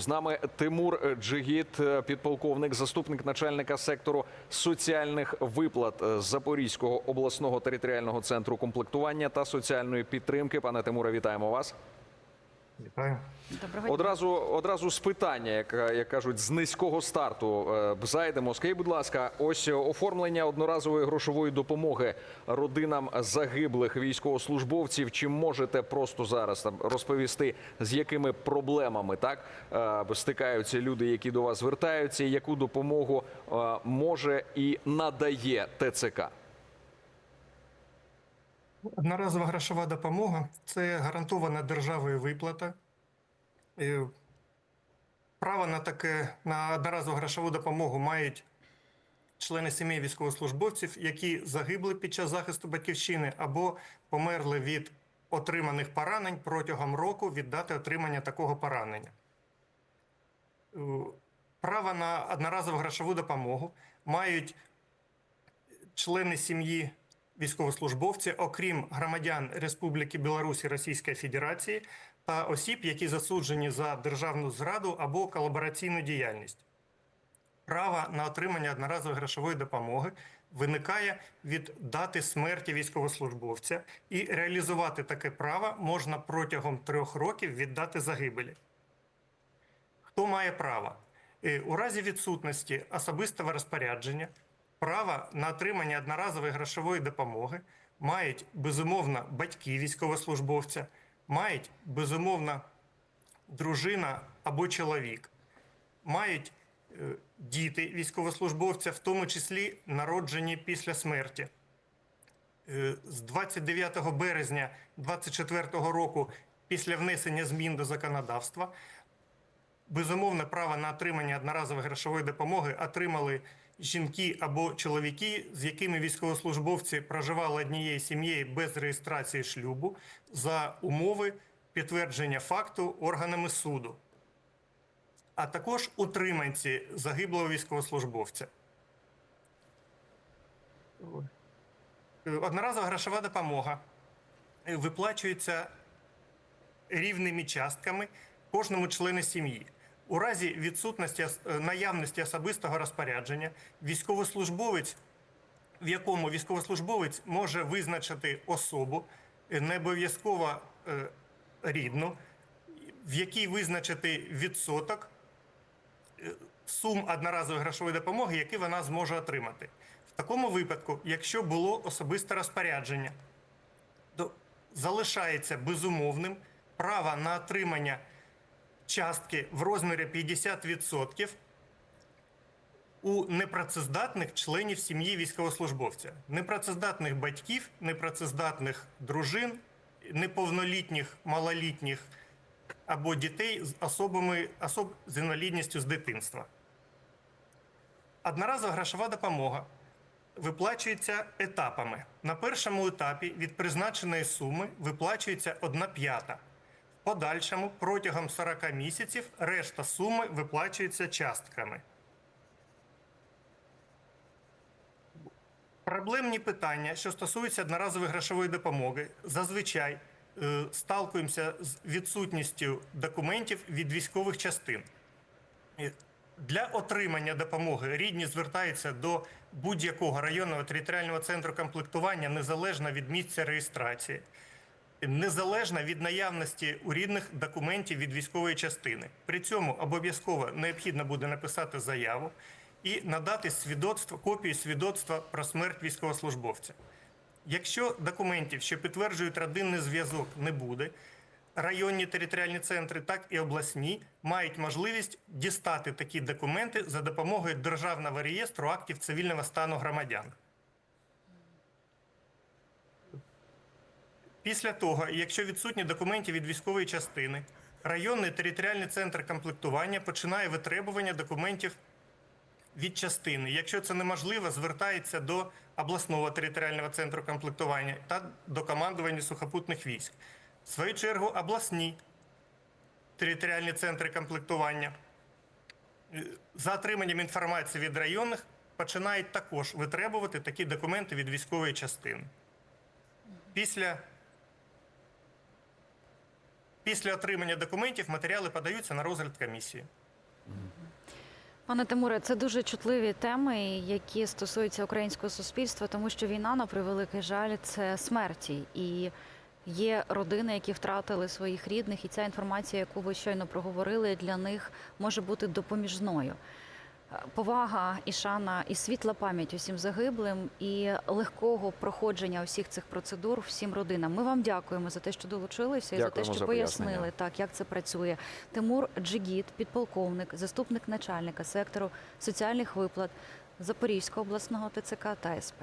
З нами Тимур Джигіт, підполковник, заступник начальника сектору соціальних виплат е, Запорізького обласного територіального центру комплектування та соціальної підтримки. Пане Тимуре, вітаємо вас. Вітаю. Доброго. Одразу одразу з питання, як, як кажуть, з низького старту е, зайдемо. Скажіть, будь ласка, ось оформлення одноразової грошової допомоги родинам загиблих військовослужбовців. Чи можете просто зараз там розповісти, з якими проблемами так е, стикаються люди, які до вас звертаються, і яку допомогу е, може і надає ТЦК? Одноразова грошова допомога це гарантована державою виплата. Право на таке на одноразову грошову допомогу мають члени сімей військовослужбовців, які загибли під час захисту батьківщини або померли від отриманих поранень протягом року від дати отримання такого поранення. Е, Право на одноразову грошову допомогу мають члени сім'ї військовослужбовці, окрім громадян Республіки Білорусь і Російської Федерації та осіб, які засуджені за державну зраду або колабораційну діяльність. Право на отримання одноразової грошової допомоги виникає від дати смерті військовослужбовця, і реалізувати таке право можна протягом трьох років від дати загибелі. Хто має право? Е, У разі відсутності особистого розпорядження право на отримання одноразової грошової допомоги мають безумовно батьки військовослужбовця, мають безумовно дружина або чоловік, мають е, діти військовослужбовця, в тому числі народжені після смерті. Е, З 29 березня 2024 року, після внесення змін до законодавства, безумовне право на отримання одноразової грошової допомоги отримали жінки або чоловіки, з якими військовослужбовці проживали однією сім'єю без реєстрації шлюбу за умови підтвердження факту органами суду, а також утриманці загиблого військовослужбовця. Одноразова грошова допомога виплачується рівними частками кожному члену сім'ї. У разі відсутності е, наявності особистого розпорядження військовослужбовець, в якому військовослужбовець може визначити особу, е, не обов'язково е, рідну, в якій визначити відсоток сум одноразової грошової допомоги, які вона зможе отримати. В такому випадку, якщо було особисте розпорядження, то залишається безумовним право на отримання частки в розмірі 50% у непрацездатних членів сім'ї військовослужбовця, непрацездатних батьків, непрацездатних дружин, неповнолітніх, малолітніх або дітей з особами особ з інвалідністю з дитинства. Одноразова грошова допомога виплачується етапами. На першому етапі від призначеної суми виплачується 1 п'ята. Подальшому протягом 40 місяців решта суми виплачується частками. Проблемні питання, що стосуються одноразової грошової допомоги, зазвичай е, сталкуємося з відсутністю документів від військових частин. Е, Для отримання допомоги рідні звертаються до будь-якого районного територіального центру комплектування незалежно від місця реєстрації, незалежно від наявності у рідних документів від військової частини. При цьому обов'язково необхідно буде написати заяву і надати свідоцтво, копію свідоцтва про смерть військовослужбовця. Якщо документів, що підтверджують родинний зв'язок, не буде, районні територіальні центри, так і обласні мають можливість дістати такі документи за допомогою Державного реєстру актів цивільного стану громадян. Після того, якщо відсутні документи від військової частини, районний територіальний центр комплектування починає витребування документів від частини. Якщо це неможливо, звертається до обласного територіального центру комплектування та до командування сухопутних військ. В свою чергу, обласні територіальні центри комплектування е, за отриманням інформації від районних починають також витребувати такі документи від військової частини. Після Після отримання документів матеріали подаються на розгляд комісії. Пане Тимуре, це дуже чутливі теми, які стосуються українського суспільства, тому що війна, на превеликий жаль, це смерті. І є родини, які втратили своїх рідних, і ця інформація, яку ви щойно проговорили, для них може бути допоміжною. Повага і шана, і світла пам'ять усім загиблим, і легкого проходження усіх цих процедур всім родинам. Ми вам дякуємо за те, що долучилися, і за те, що за пояснили пояснення. так, як це працює. Тимур Джигіт, підполковник, заступник начальника сектору соціальних виплат Запорізького обласного ТЦК та СП.